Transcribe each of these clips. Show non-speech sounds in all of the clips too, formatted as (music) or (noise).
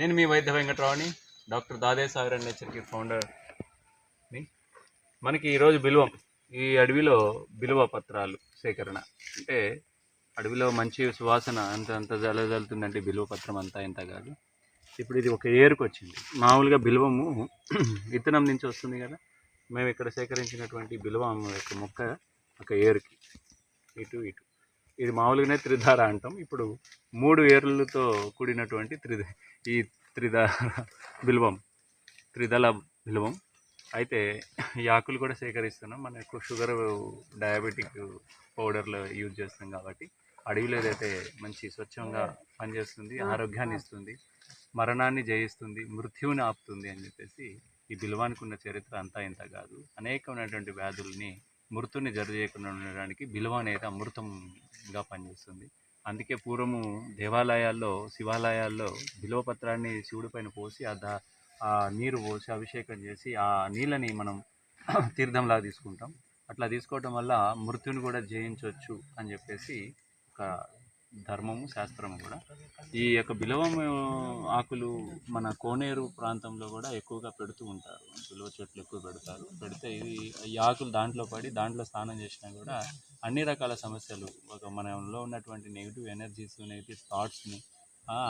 నేను మీ వైద్య వెంకటరావుని doctor దాదేసాగర్ and నేచర్కి ఫౌండర్ని మనకి ఈరోజు బిల్వం ఈ అడవిలో బిలువ పత్రాలు సేకరణ. అంటే అడవిలో మంచి సువాసన అంత అంత జలజలుతుందంటే బిలువ పత్రం అంతా ఇంత కాదు. ఇప్పుడు ఇది ఒక ఏరుకు వచ్చింది. మామూలుగా బిల్వము (clears throat) విత్తనం నుంచి వస్తుంది కదా. మేము ఇక్కడ సేకరించినటువంటి బిల్వం యొక్క మొక్క ఒక ఏరుకి. ఇటు ఇటు. ఇది మామూలుగానే త్రిధార అంటాం. ఇప్పుడు మూడు ఏర్లతో కూడినటువంటి త్రిధ ఈ త్రిధార బిల్వం త్రిదళ బిల్వం. అయితే ఈ ఆకులు కూడా సేకరిస్తున్నాం. మనకు షుగర్ డయాబెటిక్ పౌడర్లు యూజ్ చేస్తాం కాబట్టి అడవిలో ఏదైతే మంచి స్వచ్ఛంగా పనిచేస్తుంది ఆరోగ్యాన్ని ఇస్తుంది మరణాన్ని జయిస్తుంది మృత్యువుని ఆపుతుంది అని చెప్పేసి ఈ బిల్వానికి ఉన్న చరిత్ర అంతా ఇంత కాదు. అనేకమైనటువంటి వ్యాధుల్ని మృతుని జరి చేయకుండా ఉండడానికి బిల్వ అనేది గా పనిచేస్తుంది. అందుకే పూర్వము దేవాలయాల్లో శివాలయాల్లో బిలువపత్రాన్ని శివుడి పైన పోసి ఆ దా ఆ నీరు పోసి అభిషేకం చేసి ఆ నీళ్ళని మనం (clears throat) తీర్థంలాగా తీసుకుంటాం. అట్లా తీసుకోవటం వల్ల మృత్యుని కూడా జయించవచ్చు అని చెప్పేసి ఒక ధర్మము శాస్త్రము కూడా. ఈ యొక్క బిలవము ఆకులు మన కోనేరు ప్రాంతంలో కూడా ఎక్కువగా పెడుతూ ఉంటారు. బిలవ చెట్లు ఎక్కువ పెడతారు. పెడితే ఇది ఈ ఆకులు దాంట్లో పడి దాంట్లో స్నానం చేసినా కూడా అన్ని రకాల సమస్యలు. ఒక మనలో ఉన్నటువంటి నెగిటివ్ ఎనర్జీస్ నెగిటివ్ థాట్స్ని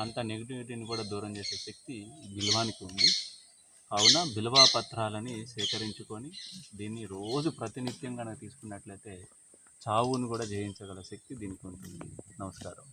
అంత నెగిటివిటీని కూడా దూరం చేసే శక్తి బిల్వానికి ఉంది. కావున బిల్వా పత్రాలని సేకరించుకొని దీన్ని రోజు ప్రతినిత్యం కనుక తీసుకున్నట్లయితే చావును కూడా జయించగల శక్తి దీనికి ఉంటుంది. నమస్కారం.